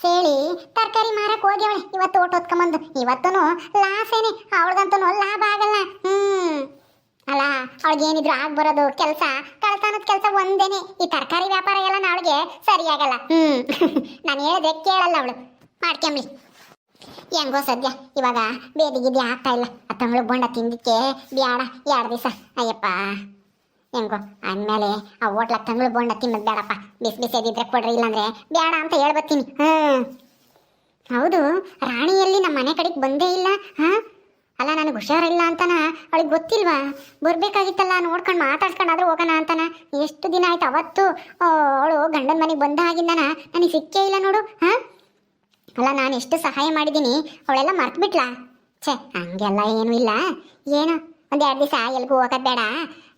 ಸೇಳಿ ತರಕಾರಿ ಮಾರಕ್ ಹೋಗ್ಯವಳೆ. ಇವತ್ತು ಓಟ್ ಹೊತ್ಕೊಂಬಂದು. ಇವತ್ತೂ ಲಾಸೇನೆ. ಅವಳಗಂತೂ ಲಾಭ ಆಗಲ್ಲ. ಹ್ಮ್. ಅಲ್ಲ ಅವಳಿಗೆ ಏನಿದ್ರು ಆಗ್ ಬರೋದು, ಕೆಲಸ, ಕಳ್ತನದ ಕೆಲಸ ಒಂದೇನೆ. ಈ ತರಕಾರಿ ವ್ಯಾಪಾರ ಎಲ್ಲ ಅವಳಿಗೆ ಸರಿಯಾಗಲ್ಲ ಹ್ಮ್. ನಾನು ಹೇಳಿದ್ರೆ ಕೇಳಲ್ಲ ಅವಳು. ಮಾಡ್ಕೊಂಬ್ಲಿ ಹೆಂಗೋ ಸದ್ಯ. ಇವಾಗ ಬೇದಿಗಿದ್ದೆ ಆಗ್ತಾ ಇಲ್ಲ. ಆ ತಂಗಳು ಬೊಂಡ ತಿಂದಿಕ್ಕೆ ಬ್ಯಾಡ. ಎರಡು ದಿವಸ. ಅಯ್ಯಪ್ಪ. ಹೆಂಗೋ, ಅಂದಮೇಲೆ ಆ ಹೋಟ್ಲಾಗ ತಂಗಳು ಬೋಂಡ ತಿನ್ನೋದು ಬೇಡಪ್ಪ ಬಿಸಿ ಬಿಸಿ ಇದ್ರೆ ಕೊಡ್ರಿ ಇಲ್ಲಾಂದ್ರೆ ಬೇಡ ಅಂತ ಹೇಳ್ಬತ್ತೀನಿ. ಹ್ಞೂ ಹೌದು, ರಾಣಿಯಲ್ಲಿ ನಮ್ಮ ಮನೆ ಕಡೆಗೆ ಬಂದೇ ಇಲ್ಲ, ಹಾ? ಅಲ್ಲ, ನನಗೆ ಹುಷಾರಿಲ್ಲ ಅಂತನ ಅವಳಿಗೆ ಗೊತ್ತಿಲ್ವಾ? ಬರ್ಬೇಕಾಗಿತ್ತಲ್ಲ, ನೋಡ್ಕೊಂಡು ಮಾತಾಡ್ಕೊಂಡಾದ್ರೂ ಹೋಗೋಣ ಅಂತನ. ಎಷ್ಟು ದಿನ ಆಯ್ತು ಅವತ್ತು? ಅವಳು ಗಂಡನ ಮನೆಗೆ ಬಂದ ಆಗಿಂದನ ನನಗೆ ಸಿಕ್ಕೇ ಇಲ್ಲ ನೋಡು, ಹಾ? ಅಲ್ಲ, ನಾನು ಎಷ್ಟು ಸಹಾಯ ಮಾಡಿದ್ದೀನಿ, ಅವಳೆಲ್ಲ ಮರ್ತ್ಬಿಟ್ಲಾ? ಛೇ, ಹಂಗೆಲ್ಲ ಏನೂ ಇಲ್ಲ. ಏನು ಒಂದೆರಡು ಎರಡು ದಿವಸ ಎಲ್ಗೂ ಹೋಗೋದು ಬೇಡ.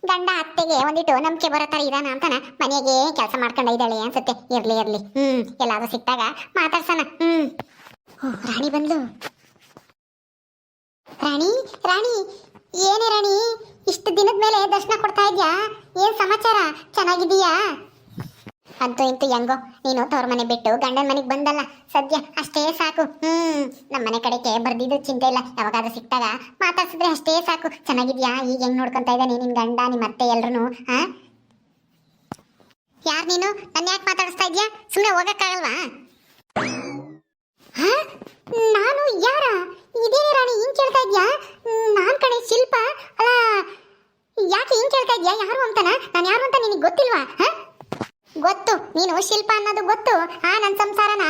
ಗಂಡ ಅತ್ತೆಗೆ ಒಂದಿಟ್ಟು ನಂಬಿಕೆ ಬರೋ ಥರ ಇದಾನ ಅಂತಾನ ಮನೆಗೆ ಕೆಲಸ ಮಾಡ್ಕೊಂಡ ಇದ್ದಾಳೆ ಅನ್ಸುತ್ತೆ. ಇರ್ಲಿ ಇರ್ಲಿ. ಹ್ಮ್, ಎಲ್ಲಾದ್ರೂ ಸಿಕ್ತಾಗ ಮಾತಾಡ್ಸೋಣ. ಹ್ಮ್. ರಾಣಿ ಬಂದ್ಲು. ರಾಣಿ ರಾಣಿ, ಏನೇ ರಾಣಿ, ಇಷ್ಟು ದಿನದ ಮೇಲೆ ದರ್ಶನ ಕೊಡ್ತಾ ಇದ್ಯಾ? ಏನ್ ಸಮಾಚಾರ? ಚೆನ್ನಾಗಿದೀಯಾ ಅಂತೂ ಇಂತೂ ಹೆಂಗೋ? ನೀನು ತವ್ರ ಮನೆ ಬಿಟ್ಟು ಗಂಡನ ಮನೆಗೆ ಬಂದಲ್ಲ? ಸದ್ಯ ಅಷ್ಟೇ ಸಾಕು. ಹ್ಮ್ ನಮ್ಮ ಮನೆ ಕಡೆಗೆ ಬರ್ದಿದ್ದು ಚಿಂತೆ ಇಲ್ಲ. ಯಾವಾಗಾದ್ರೂ ಸಿಕ್ತಾಗ ಮಾತಾಡ್ಸಿದ್ರೆ ಅಷ್ಟೇ ಸಾಕು. ಚೆನ್ನಾಗಿದ್ಯಾ? ಈಗ ಹೆಂಗ್ ನೋಡ್ಕೊಂತ ಇದ್ದಾನೆ ನಿನ್ ಗಂಡ ನಿಮ್ಮ ಅತ್ತೆ ಎಲ್ರು ಹಾ ಯಾರ್ ನೀನು? ನನ್ನ ಯಾಕೆ ಮಾತಾಡಿಸ್ತಾ ಇದ್ಯಾ? ಸುಮ್ಮನೆ ಹೋಗಕ್ಕಾಗಲ್ವಾ? ನಾನು ಯಾರ? ಇದೇ ರಾಣಿ, ಹಿಂಗ್ ಕೇಳ್ತಾ ಇದ್ಯಾ? ನಾನ್ ಕಣೆ, ಶಿಲ್ಪ? ಅಲ್ಲ, ಯಾಕೆ ಹಿಂಗ್ ಕೇಳ್ತಾ ಇದ್ಯಾ? ಯಾರು ಅಂತನ? ನಾನು ಯಾರು ಅಂತ ನಿನಗೆ ಗೊತ್ತಿಲ್ವಾ? ಹಾ ಗೊತ್ತು. ನೀನು ಶಿಲ್ಪ ಅನ್ನೋದು ಗೊತ್ತು. ಹಾ ನನ್ನ ಸಂಸಾರನ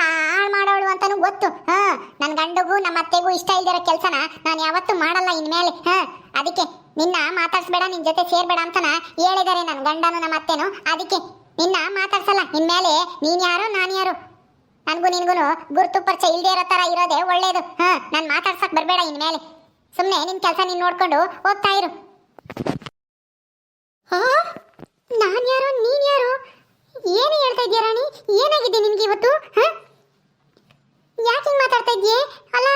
ಹಾಳು ಮಾಡೋಳು ಅಂತಾನು ಗೊತ್ತು. ಹಾ ನನ್ನ ಗಂಡಗೂ ನಮ್ಮ ಅತ್ತೆಗೂ ಇಷ್ಟ ಇಲ್ದಿರೋ ಕೆಲಸನ ನಾನು ಯಾವತ್ತೂ ಮಾಡಲ್ಲ ಇನ್ಮೇಲೆ. ಹಾ, ಅದಕ್ಕೆ ನಿನ್ನ ಮಾತಾಡ್ಸ್ಬೇಡ, ನಿನ್ ಜೊತೆ ಸೇರ್ಬೇಡ ಅಂತನ ಹೇಳಿದಾರೆ ನನ್ನ ಗಂಡನು, ನಮ್ಮ ಅತ್ತೆನು. ಅದಕ್ಕೆ ನಿನ್ನ ಮಾತಾಡ್ಸಲ್ಲ. ಇನ್ಮೇಲೆ ನೀನ್ ಯಾರು, ನಾನು ಯಾರು? ನನಗೂ ನಿನ್ಗೂ ಗುರುತು ಪರಿಚಯ ಇಲ್ದೇ ಇರೋ ತರ ಇರೋದೇ ಒಳ್ಳೇದು. ಹಾ, ನಾನು ಮಾತಾಡ್ಸಕ್ ಬರಬೇಡ ಇನ್ಮೇಲೆ. ಸುಮ್ಮನೆ ನಿನ್ ಕೆಲಸ ನೀನು ನೋಡ್ಕೊಂಡು ಹೋಗ್ತಾ ಇರು. ಹಾ? ನಾನ್ ಯಾರು ನೀನ್ ಯಾರು ಏನು ಹೇಳ್ತಾ ಇದ್ದೀಯ ರಾಣಿ? ಏನಾಗಿದೆ ನಿನ್ಗೆ ಇವತ್ತು, ಹಾ? ಯಾಕೆ ಹಿಂಗ್ ಮಾತಾಡ್ತಾ ಇದ್ದೀಯ? ಅಲ್ಲ,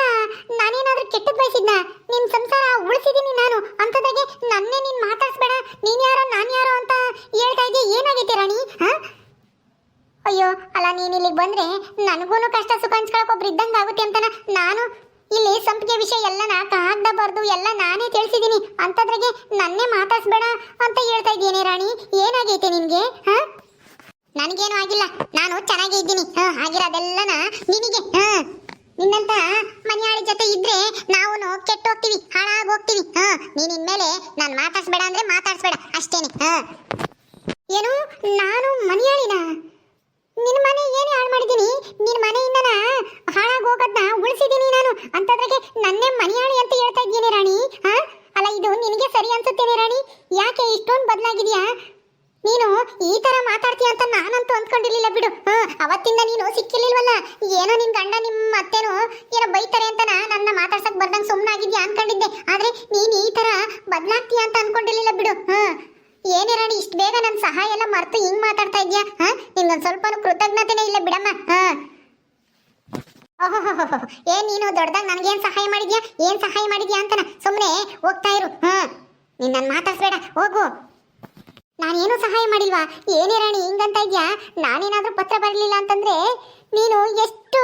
ನಾನೇನಾದ್ರೂ ಕೆಟ್ಟದ್ ಬಯಸಿದ್ನ? ನಿನ್ ಸಂಸಾರ ಉಳಿಸಿದೀನಿ ನಾನು ಅಂತದಾಗೆ ನನ್ನೇ ನೀನ್ ಮಾತಾಡ್ಸ್ಬೇಡ ನೀನ್ ಯಾರೋ ನಾನ್ ಯಾರೋ ಅಂತ ಹೇಳ್ತಾ ಇದ್ದೀಯ ಏನಾಗೈತೆ ರಾಣಿ ಹ? ಅಯ್ಯೋ ಅಲ್ಲ ನೀನ್ ಇಲ್ಲಿಗೆ ಬಂದ್ರೆ ನನಗೂನು ಕಷ್ಟ ಸುಖ ಹಂಚ್ಕೊಳಕ್ ಒಬ್ರು ಇದ್ದಂಗ ಆಗುತ್ತೆ ಅಂತನ ನಾನು ಇಲ್ಲಿ ಸಂಪಿಗೆ ವಿಷಯ ಎಲ್ಲ ನಾ ಕಾಗ್ದ ಬರ್ದು ಎಲ್ಲ ನಾನೇ ತಿಳಿಸಿದೀನಿ ಅಂತದ್ರಾಗೆ ಮಾತಾಡ್ಸ್ಬೇಡ ಅಂತ ಹೇಳ್ತಾ ಇದ್ದೀನಿ ರಾಣಿ. ಏನಾಗೈತೆ ನಿನ್ಗೆ, ಹಾ? ನನಗೇನು ಆಗಿಲ್ಲ. ನಾನು ಚೆನ್ನಾಗೇ ಇದ್ದೀನಿ. ಹಾ, ಆಗಿರೋದೆಲ್ಲನ ನಿನಗೆ, ಹಾ? ನಿನ್ನಂತ ಮನೆಯಾಳಿ ಜೊತೆ ಇದ್ರೆ ನಾವು ಕೆಟ್ಟ ಹೋಗ್ತೀವಿ, ಹಾಳಾಗಿ ಹೋಗ್ತೀವಿ. ಹಾ, ನೀನ್ ಮೇಲೆ ನಾನು ಮಾತಾಡ್ಸ್ಬೇಡ ಅಂದ್ರೆ ಮಾತಾಡ್ಸ್ಬೇಡ. ಅಷ್ಟೇನೆ, ಹಾ? ಏನು ನಾನು ಮನೆಯಾಳಿನ ನಿನ್ನ ಮನೆ ಏನೇ ಹಾಳು ಮಾಡಿದ್ದೀನಿ ನಿನ್ನ ಮನೆಯಿಂದ ಹಾಳಾಗಿ ಹೋಗೋದನ್ನ ಉಳಿಸಿದ್ದೀನಿ ನಾನು ಅಂತದ್ರಾಗೆ ನನ್ನೇ ಮನೆಯಾಳಿ ಅಂತ ಹೇಳ್ತಾ ಇದ್ದೀನಿ ರಾಣಿ ಹಾ ಅಲ್ಲ ಇದು ನಿನಗೆ ಸರಿ ಅನ್ಸುತ್ತೇನೆ ರಾಣಿ ಯಾಕೆ ಇಷ್ಟೊಂದು ಬದಲಾಗಿದ್ಯಾ ನೀನು ಈ ತರ ಮಾತಾಡ್ತೀಯ ಅಂತ ನಾನಂತೂ ಅಂದ್ಕೊಂಡಿರ್ಲಿಲ್ಲ ಬಿಡು ಹ ಅವತ್ತಿಂದ ನೀನು ಸಿಕ್ಕಿರ್ಲಿಲ್ವಲ್ಲ? ಏನೋ ನಿನ್ ಗಂಡ ನಿಮ್ಮ ಅತ್ತೆನೋ ಏನೋ ಬೈತಾರೆ ಅಂತ ನನ್ನ ಮಾತಾಡ್ಸಕ್ ಬರ್ದಂಗ್ ಸುಮ್ಮನಾಗಿದ್ಯಾ ಅನ್ಕೊಂಡಿದ್ದೆ. ಆದ್ರೆ ನೀನ್ ಈ ತರ ಬದಲಾಗ್ತೀಯ ಅಂತ ಅನ್ಕೊಂಡಿರ್ಲಿಲ್ಲ ಬಿಡು. ಹ. ಏನೇ ರಾಣಿ, ಇಷ್ಟು ಬೇಗ ನನ್ನ ಸಹಾಯ ಎಲ್ಲ ಮರ್ತು ಹಿಂಗ್ ಮಾತಾಡ್ತಾ ಇದ್ಯಾ? ಹ? ನಿನ್ಗೊಂದ್ ಸ್ವಲ್ಪ ಕೃತಜ್ಞತೆನೇ ಇಲ್ಲ ಬಿಡಮ್ಮ. ಹ. ಓಹೋ ಏನ್ ನೀನು ದೊಡ್ಡದಾಗ ನನಗೇನು ಸಹಾಯ ಮಾಡಿದ್ಯಾ? ಏನ್ ಸಹಾಯ ಮಾಡಿದ್ಯಾ ಅಂತನ ಸುಮ್ಮನೆ ಹೋಗ್ತಾ ಇರು. ಹ. ನೀನ್ ಮಾತಾಡ್ಸ್ಬೇಡ. ಹೋಗು. ನಾನೇನು ಸಹಾಯ ಮಾಡಿಲ್ವಾ? ಏನೇ ರಾಣಿ, ಹಿಂಗಂತ ಇದ್ಯಾ? ನಾನೇನಾದ್ರೂ ಪತ್ರ ಬರಲಿಲ್ಲ ಅಂತಂದ್ರೆ ನೀನು ಎಷ್ಟು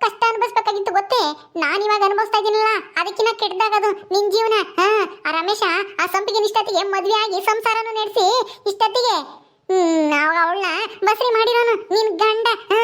ಕಷ್ಟ ಅನುಭವಿಸ್ಬೇಕಾಗಿತ್ತು ಗೊತ್ತೇ? ನಾನು ಇವಾಗ ಅನುಭವಿಸ್ತಾ ಇದೀನಲ್ಲ ಅದಕ್ಕಿಂತ ಕೆಟ್ಟದಾಗದು ನಿನ್ ಜೀವನ. ಹಾ, ಆ ರಮೇಶ ಆ ಸಂಪಿಗೆ ಇಷ್ಟೊತ್ತಿಗೆ ಮದ್ವೆ ಆಗಿ ಸಂಸಾರನೂ ನಡೆಸಿ ಇಷ್ಟೊತ್ತಿಗೆ. ಹ್ಮ್ ಅವಳನ್ನ ಬಸರಿ ಮಾಡಿರೋನು, ನಿನ್ ಗಂಡ. ಹಾ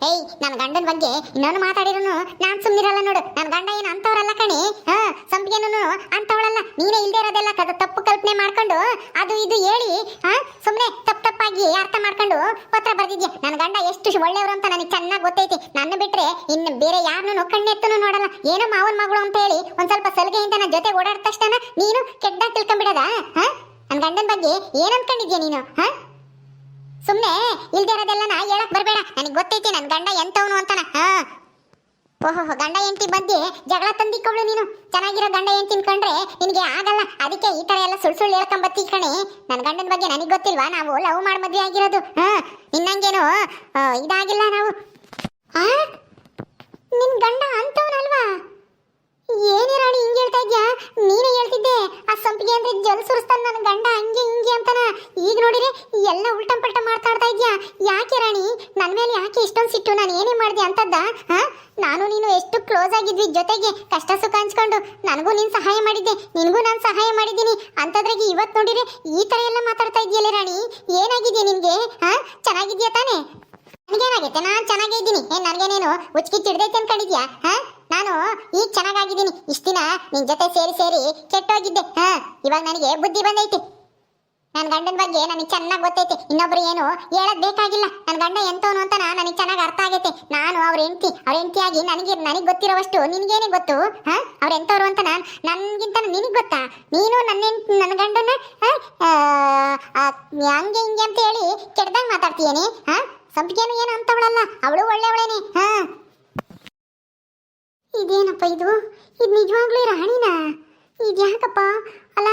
ಏಯ್ ನನ್ನ ಗಂಡನ ಬಗ್ಗೆ ಇನ್ನೊಂದು ಮಾತಾಡಿರೋನು ನಾನ್ ಸುಮ್ಮನಿರಲ್ಲ ನೋಡು. ನನ್ನ ಗಂಡ ಏನು ಅಂತವ್ರಲ್ಲ ಕಣಿ. ಹಾ ಸಂಪಿಗೆನೂ ಅಂತವಳಲ್ಲ. ನೀನೇ ಇಲ್ದೇ ಇರೋದೆಲ್ಲ ಕದ ತಪ್ಪು ಕಲ್ಪನೆ ಮಾಡ್ಕೊಂಡು, ಅದು ಇದು ಹೇಳಿ, ಹಾ ಸುಮ್ಮನೆ ತಪ್ಪು ತಪ್ಪಾಗಿ ಅರ್ಥ ಮಾಡ್ಕೊಂಡು ಪತ್ರ ಬರ್ದಿದ್ಯಾ? ನನ್ನ ಗಂಡ ಎಷ್ಟು ಒಳ್ಳೆಯವರು ಅಂತ ನನಗೆ ಚೆನ್ನಾಗಿ ಗೊತ್ತೈತಿ. ನನ್ನ ಬಿಟ್ರೆ ಇನ್ನು ಬೇರೆ ಯಾರನ್ನೂ ಕಣ್ಣೆತ್ತನು ನೋಡಲ್ಲ. ಏನೋ ಮಾವನ ಮಗಳು ಅಂತ ಹೇಳಿ ಒಂದ್ ಸ್ವಲ್ಪ ಸಲಿಗೆಯಿಂದ ನನ್ನ ಜೊತೆ ಓಡಾಡಿದ ತಕ್ಷಣ ನೀನು ಕೆಟ್ಟದಾಗ ತಿಳ್ಕೊಂಬಿಡದ? ಹಾ ನನ್ನ ಗಂಡನ ಬಗ್ಗೆ ಏನ್ ಅನ್ಕೊಂಡಿದ್ಯಾ ನೀನು? ಹಾ? ಸುಮ್ನೆ ಇಲ್ದೇ ಇರೋದೆಲ್ಲ ನಾ ಹೇಳಕ್ ಬರಬೇಡ. ನನಗೆ ಗೊತ್ತೈತಿ ನನ್ನ ಗಂಡ ಎಂತವನು ಅಂತಾನ. ಹಾ. ಓಹೋ ಗಂಡ ಹೆಂಡತಿ ಬಂದು ಜಗಳ ತಂದಿಕೊಳ್ಳು ನೀನು. ಚೆನ್ನಾಗಿರೋ ಗಂಡ ಹೆಂಡತಿ ತಿನ್ಕೊಂಡ್ರೆ ನಿನಗೆ ಆಗಲ್ಲ. ಅದಕ್ಕೆ ಈ ತರ ಎಲ್ಲ ಸುಳ್ಳು ಸುಳ್ಳು ಹೇಳ್ಕೊಂಬತ್ತಿ ಕಣೆ. ನನ್ನ ಗಂಡನ ಬಗ್ಗೆ ನನಗೆ ಗೊತ್ತಿಲ್ವಾ? ನಾವು ಲವ್ ಮಾಡಿ ಮದ್ವೆ ಆಗಿರೋದು. ಹಾ. ಇನ್ನಂಗೇನು ಇದಾಗಿಲ್ಲ ನಾವು. ಆ? ನಿನ್ ಗಂಡ ಅಂತವನಲ್ವಾ ಏನೇ ರಾಣಿ ಹಿಂಗೆ ಹೇಳ್ತಾ ಇದ್ಯಾ? ನೀನೇ ಹೇಳ್ತಿದ್ದೆ, ಆ ಸಂಪಿಗೆ ಅಂದ್ರೆ ಜಲ್ ಸುರಿಸ್ತಾನೆ ನನ್ನ ಗಂಡ, ಹಂಗೆ ಹಿಂಗೆ ಅಂತಾನ. ಈಗ ನೋಡಿರಿ, ಎಲ್ಲ ಉಲ್ಟಂ ಪಲ್ಟ ಮಾತಾಡ್ತಾ ಇದ್ಯಾ? ಯಾಕೆ ರಾಣಿ? ನನ್ನ ಮೇಲೆ ಯಾಕೆ ಇಷ್ಟೊಂದು ಸಿಟ್ಟು? ನಾನು ಏನೇ ಮಾಡಿದೆ ಅಂತದ್ದ, ಹಾ? ನಾನು ನೀನು ಎಷ್ಟು ಕ್ಲೋಸ್ ಆಗಿದ್ವಿ, ಜೊತೆಗೆ ಕಷ್ಟ ಸುಖ ಹಂಚ್ಕೊಂಡು. ನನಗೂ ನೀನು ಸಹಾಯ ಮಾಡಿದ್ದೆ, ನಿನಗೂ ನಾನು ಸಹಾಯ ಮಾಡಿದ್ದೀನಿ. ಅಂತದ್ರಾಗೆ ಇವತ್ತು ನೋಡಿರಿ, ಈ ಥರ ಎಲ್ಲ ಮಾತಾಡ್ತಾ ಇದೆಯಲ್ಲ ರಾಣಿ? ಏನಾಗಿದೆ ನಿನಗೆ, ಹಾ? ಚೆನ್ನಾಗಿದ್ಯಾ ತಾನೇ? ನನಗೇನಾಗೈತೆ? ನಾನು ಚೆನ್ನಾಗೇ ಇದ್ದೀನಿ. ಏ, ನನಗೇನೇನು, ಉಚ್ಕಿ ಚಿಡ್ದೈತೆ ಅನ್ಕೊಂಡಿದ್ಯಾ, ಹಾ? ನಾನು ಈಗ ಚೆನ್ನಾಗಾಗಿದ್ದೀನಿ. ಇಷ್ಟು ದಿನ ನಿನ್ ಜೊತೆ ಸೇರಿ ಸೇರಿ ಕೆಟ್ಟೋಗಿದ್ದೆ. ಹಾ, ಇವಾಗ ನನಗೆ ಬುದ್ಧಿ ಬಂದೈತಿ. ನನ್ನ ಗಂಡನ ಬಗ್ಗೆ ನನಗೆ ಚೆನ್ನಾಗಿ ಗೊತ್ತೈತೆ. ಇನ್ನೊಬ್ರು ಏನು ಹೇಳೋದು ಬೇಕಾಗಿಲ್ಲ. ನನ್ನ ಗಂಡ ಎಂತವನು ಅಂತ ನನಗೆ ಚೆನ್ನಾಗಿ ಅರ್ಥ ಆಗೈತೆ. ನಾನು ಅವ್ರ ಹೆಂಡತಿ. ಅವ್ರ ಹೆಂಡತಿಯಾಗಿ ನನಗೆ ನನಗೆ ಗೊತ್ತಿರೋವಷ್ಟು ನಿನಗೇನೆ ಗೊತ್ತು. ಹಾ, ಅವ್ರ ಎಂತವ್ರು ಅಂತ ನಾನು ನನಗಿಂತ ನಿನಗೆ ಗೊತ್ತಾ? ನೀನು ನನ್ನ ನನ್ನ ಗಂಡನ ಹಂಗೆ ಹಿಂಗೆ ಅಂತ ಹೇಳಿ ಕೆಡ್ದಂಗೆ ಮಾತಾಡ್ತೀಯೇನೆ? ಹಾ, ಸಂಪಿಗೆನು ಏನು ಅಂತವಳಲ್ಲ. ಅವಳು ಒಳ್ಳೆಯವಳೇನೆ ಹಾ. ಇದೇನಪ್ಪ ಇದು? ಇದು ನಿಜವಾಗ್ಲೂ ರಾಣಿನಾ? ಇದು ಯಾಕಪ್ಪ? ಅಲ್ಲ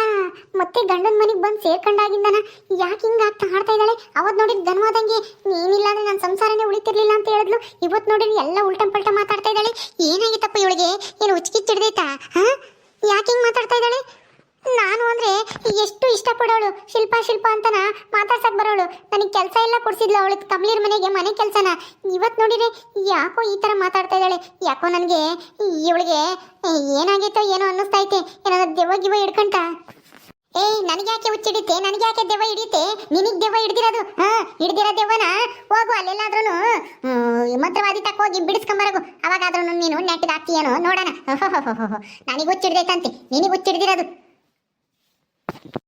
ಮತ್ತೆ ಗಂಡನ ಮನೆಗೆ ಬಂದು ಸೇರ್ಕೊಂಡಾಗಿಂದನ ಯಾಕೆ ಹಿಂಗೆ ಆಗ್ತಾ ಆಡ್ತಾ ಇದ್ದಾಳೆ? ಅವತ್ತು ನೋಡಿದ್ ಗನ್ವಾದಂಗೆ ಏನಿಲ್ಲ ಅಂದರೆ ನನ್ನ ಸಂಸಾರನೇ ಉಳಿತಿರ್ಲಿಲ್ಲ ಅಂತ ಹೇಳಿದ್ಲು. ಇವತ್ತು ನೋಡಿದ್ರೆ ಎಲ್ಲ ಉಲ್ಟಂ ಪಲ್ಟ ಮಾತಾಡ್ತಾ ಇದ್ದಾಳೆ. ಏನಾಗಿತ್ತಪ್ಪ ಇವಳಿಗೆ? ಏನು ಉಚ್ಚಿಚ್ಚಿಡ್ದೈತಾ ಹಾಂ? ಯಾಕೆ ಹಿಂಗೆ ಮಾತಾಡ್ತಾ ಇದ್ದಾಳೆ? ನಾನು ಅಂದ್ರೆ ಎಷ್ಟು ಇಷ್ಟಪಡೋಳು. ಶಿಲ್ಪಾ, ಶಿಲ್ಪ ಅಂತನ ಮಾತಾಡ್ಸಕ್ ಬರೋಳು. ನನಗೆ ಕೆಲಸ ಎಲ್ಲ ಕೊಡ್ಸಿದ್ಲು ಅವಳು ಕಮಲಿರ್ ಮನೆಗೆ, ಮನೆ ಕೆಲಸನ. ಇವತ್ತು ನೋಡಿದ್ರೆ ಯಾಕೋ ಈ ತರ ಮಾತಾಡ್ತಾ ಇದ್ದಾಳೆ. ಯಾಕೋ ನನಗೆ ಇವಳಿಗೆ ಏನಾಗೈತೋ ಏನೋ ಅನ್ನಿಸ್ತೈತೆ ಏನಾದ್ರು ದೆವ್ವ ಗಿವ ಹಿಡ್ಕಂತ? ಏಯ್, ನನಗೆ ಯಾಕೆ ಹುಚ್ಚಿಡಿತೆ ನನಗೆ ಯಾಕೆ ದೆವ್ವ ಹಿಡಿತೆ ನಿನಗೆ ದೆವ್ವ ಹಿಡ್ದಿರೋದು? ಹಾ, ಹಿಡ್ದಿರೋ ದೆವ್ವನ ಹೋಗು ಅಲ್ಲೆಲ್ಲಾದ್ರೂ ಮಂತ್ರವಾದಿ ತಕ್ಕ ಹೋಗಿ ಬಿಡಿಸ್ಕೊಂಬರಗು. ಅವಾಗಾದ್ರೂ ನೀನು ನೆಟ್ಟಿಗೆ ಹಾಕ್ತೀಯೇನೋ ನೋಡೋಣ. ನನಗೆ ಹುಚ್ಚಿಡ್ದೈತಂತೆ ನಿನಗೆ ಹುಚ್ಚಿಡ್ದಿರೋದು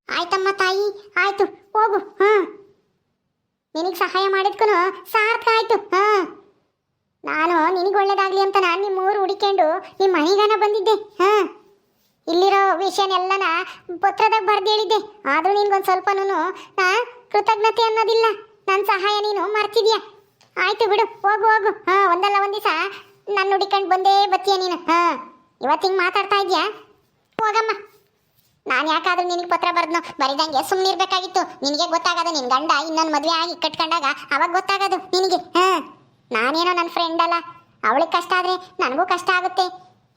ಆಯ್ತಮ್ಮ ತಾಯಿ, ಆಯ್ತು, ಹೋಗು, ಹಾ. ನಿನಗೆ ಸಹಾಯ ಮಾಡಿದ್ಕೂ ಸಾರ್ಥ ಆಯ್ತು, ಹಾ. ನಾನು ನಿನಗೆ ಒಳ್ಳೇದಾಗ್ಲಿ ಅಂತ ನಾನು ನಿಮ್ಮ ಊರು ಹುಡಿಕೊಂಡು ನಿಮ್ಮ ಮನೆಗಾನ ಬಂದಿದ್ದೆ, ಹಾ. ಇಲ್ಲಿರೋ ವಿಷಯನೆಲ್ಲನ ಪತ್ರದಾಗ ಬರ್ದು ಹೇಳಿದ್ದೆ. ಆದರೂ ನಿನ್ಗೊಂದು ಸ್ವಲ್ಪನೂ ಹಾ, ಕೃತಜ್ಞತೆ ಅನ್ನೋದಿಲ್ಲ. ನನ್ನ ಸಹಾಯ ನೀನು ಮರ್ತಿದ್ಯಾ? ಆಯ್ತು ಬಿಡು, ಹೋಗು ಹೋಗು, ಹಾ. ಒಂದಲ್ಲ ಒಂದ್ ದಿವಸ ನನ್ನ ಹುಡಿಕೊಂಡು ಬಂದೇ ಬತ್ತೀಯ ನೀನು, ಹಾ. ಇವತ್ತು ಹಿಂಗೆ ಮಾತಾಡ್ತಾ ಇದ್ಯಾ? ನಾನು ಯಾಕಾದ್ರೂ ನಿನಗೆ ಪತ್ರ ಬರ್ದ್ನೋ? ಬರಿದಂಗೆ ಸುಮ್ಮನೆ ಇರ್ಬೇಕಾಗಿತ್ತು. ನಿನಗೆ ಗೊತ್ತಾಗದು, ನಿನ್ ಗಂಡ ಇನ್ನೊಂದು ಮದುವೆ ಆಗಿ ಕಟ್ಕೊಂಡಾಗ ಅವಾಗ ಗೊತ್ತಾಗೋದು ನಿನಗೆ. ಹಾ, ನಾನೇನೋ ನನ್ನ ಫ್ರೆಂಡ್ ಅಲ್ಲ. ಅವಳಿಗೆ ಕಷ್ಟ ಆದರೆ ನನಗೂ ಕಷ್ಟ ಆಗುತ್ತೆ.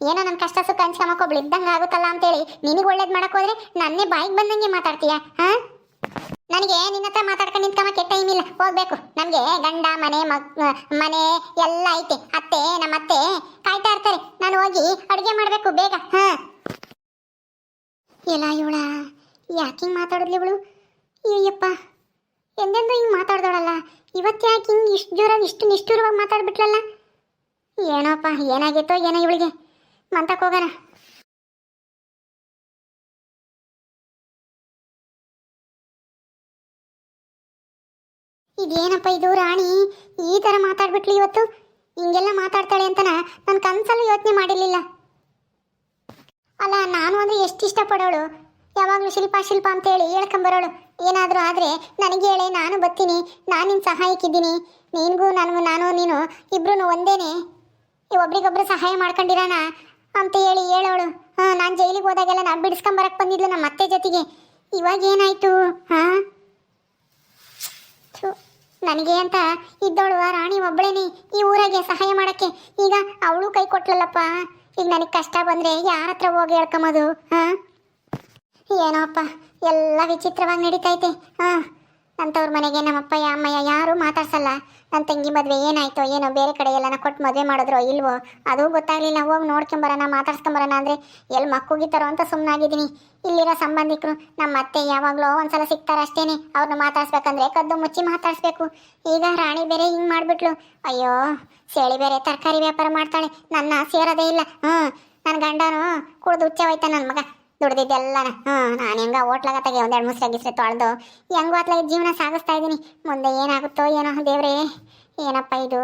ಏನೋ ನನ್ನ ಕಷ್ಟ ಸುಖ ಹಂಚ್ಕೊಂಬಕ್ಕೆ ಒಬ್ಳು ಇದ್ದಂಗೆ ಆಗುತ್ತಲ್ಲ ಅಂತೇಳಿ ನಿನಗೆ ಒಳ್ಳೇದು ಮಾಡಕ್ಕೆ ಹೋದ್ರೆ ನನ್ನೇ ಬಾಯಿಗೆ ಬಂದಂಗೆ ಮಾತಾಡ್ತೀಯ? ಹಾ? ನನಗೆ ನಿನ್ನ ಹತ್ರ ಮಾತಾಡ್ಕೊಂಡು ನಿಂತ್ಕೊಂಬಕ್ಕೆ ಟೈಮ್ ಇಲ್ಲ. ಹೋಗ್ಬೇಕು. ನಮಗೆ ಗಂಡ, ಮನೆ ಮನೆ ಎಲ್ಲ ಐತೆ. ಅತ್ತೆ ನಮ್ಮ ಅತ್ತೆ ಕಾಯ್ತಾ ಇರ್ತಾರೆ. ನಾನು ಹೋಗಿ ಅಡುಗೆ ಮಾಡಬೇಕು ಬೇಗ. ಹಾ? ಎಲ್ಲ ಇವಳ ಯಾಕೆ ಹಿಂಗೆ ಮಾತಾಡಿದ್ಲಿ ಇವಳು? ಅಯ್ಯಪ್ಪ ಎಂದೆಂದು ಹಿಂಗೆ ಮಾತಾಡ್ದೋಳಲ್ಲ ಇವತ್ತು ಯಾಕೆ ಹಿಂಗೆ ಇಷ್ಟು ಜೋರಾಗಿ ಇಷ್ಟು ನಿಷ್ಠೂರವಾಗಿ ಮಾತಾಡ್ಬಿಟ್ಲಲ್ಲ? ಏನೋಪ್ಪ ಏನಾಗಿತ್ತೋ ಏನೋ ಇವಳಿಗೆ. ಮಂತಕ್ಕೆ ಹೋಗೋಣ. ಇದೇನಪ್ಪ ಇದು ರಾಣಿ? ಈ ಥರ ಮಾತಾಡ್ಬಿಟ್ಲಿ ಇವತ್ತು? ಹಿಂಗೆಲ್ಲ ಮಾತಾಡ್ತಾಳೆ ಅಂತನ ನನ್ನ ಕನಸಲ್ಲೂ ಯೋಚನೆ ಮಾಡಿರಲಿಲ್ಲ. ನಾನು ಅಂದ್ರೆ ಎಷ್ಟು ಇಷ್ಟಪಡೋಳು? ಯಾವಾಗಲೂ ಶಿಲ್ಪ ಶಿಲ್ಪ ಅಂತ ಹೇಳಿ ಹೇಳ್ಕೊಂಬರೋಳು. ಏನಾದರೂ ಆದರೆ ನನಗೆ ಹೇಳಿ, ನಾನು ಬರ್ತೀನಿ, ನಾನು ನಿನ್ನ ಸಹಾಯಕ್ಕಿದ್ದೀನಿ. ನಿನಗೂ ನನಗೂ ನಾನು, ನೀನು ಇಬ್ರು ಒಂದೇನೆ. ಒಬ್ರಿಗೊಬ್ರು ಸಹಾಯ ಮಾಡ್ಕೊಂಡಿರೋಣ ಅಂತ ಹೇಳಿ ಹೇಳೋಳು. ಹಾಂ, ನಾನು ಜೈಲಿಗೆ ಹೋದಾಗೆಲ್ಲ ನಾನು ಬಿಡಿಸ್ಕೊಂಬರಕ್ಕೆ ಬಂದಿದ್ಲು ನಮ್ಮ ಅತ್ತೆ ಜೊತೆಗೆ. ಇವಾಗ ಏನಾಯಿತು? ಹಾಂ? ನನಗೆ ಅಂತ ಇದ್ದವಳು ಆ ರಾಣಿ ಒಬ್ಬಳೇನೆ ಈ ಊರಾಗೆ ಸಹಾಯ ಮಾಡೋಕ್ಕೆ. ಈಗ ಅವಳು ಕೈ ಕೊಟ್ಲಲ್ಲಪ್ಪ. ಈಗ ನನಗೆ ಕಷ್ಟ ಬಂದ್ರೆ ಯಾರ ಹತ್ರ ಹೋಗಿ ಹೇಳ್ಕೊಂಬೋದು ಹಾ? ಏನೋಪ್ಪ ಎಲ್ಲ ವಿಚಿತ್ರವಾಗಿ ನಡೀತೈತೆ ಹಾ? ನಂತವ್ರ ಮನೆಗೆ ನಮ್ಮಪ್ಪ ಅಮ್ಮಯ್ಯ ಯಾರೂ ಮಾತಾಡ್ಸಲ್ಲ. ನನ್ನ ತಂಗಿ ಮದುವೆ ಏನಾಯ್ತೋ ಏನೋ ಬೇರೆ ಕಡೆ ಎಲ್ಲನ ಕೊಟ್ಟು ಮದುವೆ ಮಾಡಿದ್ರೋ ಇಲ್ವೋ? ಅದು ಗೊತ್ತಾಗ್ಲಿಲ್ಲ. ಹೋಗಿ ನೋಡ್ಕೊಂಬರೋಣ ಮಾತಾಡ್ಸ್ಕೊಂಬರೋಣ ಅಂದರೆ ಎಲ್ಲಿ ಮಕ್ಕುಗಿತಾರೋ ಅಂತ ಸುಮ್ಮನಾಗಿದ್ದೀನಿ ಇಲ್ಲಿರೋ ಸಂಬಂಧಿಕರು ನಮ್ಮ ಅತ್ತೆ ಯಾವಾಗಲೂ ಒಂದ್ಸಲ ಸಿಗ್ತಾರೆ ಅಷ್ಟೇನೆ. ಅವ್ರನ್ನ ಮಾತಾಡ್ಸ್ಬೇಕಂದ್ರೆ ಕದ್ದು ಮುಚ್ಚಿ ಮಾತಾಡ್ಸ್ಬೇಕು. ಈಗ ರಾಣಿ ಬೇರೆ ಹಿಂಗ್ ಮಾಡಿಬಿಟ್ಲು. ಅಯ್ಯೋ, ಸೇಳಿ ಬೇರೆ ತರಕಾರಿ ವ್ಯಾಪಾರ ಮಾಡ್ತಾಳೆ. ನನ್ನ ಸೇರೋದೇ ಇಲ್ಲ. ಹ್ಞೂ ನನ್ನ ಗಂಡನು ಕುಡ್ದು ಹುಚ್ಚ ಹೋಯ್ತಾನ ನನ್ನ ಮಗ. ದುಡ್ದಿದ್ದೆಲ್ಲನ ಹ್ಞೂ ನಾನು ಹೆಂಗ ಹೋಟ್ಲಾಗತ್ತಾಗೆ ತೆಗೆ ಒಂದೆರಡು ಮುಸ್ರೆ ಗಿಸ್ರೆ ತೊಳೆದು ಹೆಂಗೋ ಅತ್ಲಾಗೆ ಜೀವನ ಸಾಗಿಸ್ತಾ ಇದ್ದೀನಿ. ಮುಂದೆ ಏನಾಗುತ್ತೋ ಏನೋ ದೇವ್ರೇ, ಏನಪ್ಪ ಇದು?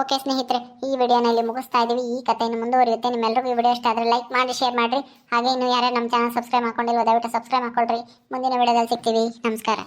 ಓಕೆ ಸ್ನೇಹಿತರೆ, ಈ ವಿಡಿಯೋನ ಇಲ್ಲಿ ಮುಗಿಸ್ತಾ ಇದ್ದೀವಿ ಈ ಕಥೆಯನ್ನು ಮುಂದುವರಿಯುತ್ತೆ. ನಿಮ್ಮೆಲ್ಲರಿಗೂ ಈ ವಿಡಿಯೋ ಇಷ್ಟ ಆದರೆ ಲೈಕ್ ಮಾಡಿ, ಶೇರ್ ಮಾಡಿರಿ. ಹಾಗೆ ಇನ್ನು ಯಾರೇ ನಮ್ಮ ಚಾನಲ್ ಸಬ್ಸ್ಕ್ರೈಬ್ ಮಾಡ್ಕೊಂಡಿಲ್ಲ ದಯವಿಟ್ಟು ಸಬ್ಸ್ಕ್ರೈಬ್ ಮಾಡ್ಕೊಳ್ರಿ. ಮುಂದಿನ ವಿಡಿಯೋದಲ್ಲಿ ಸಿಗ್ತೀವಿ. ನಮಸ್ಕಾರ.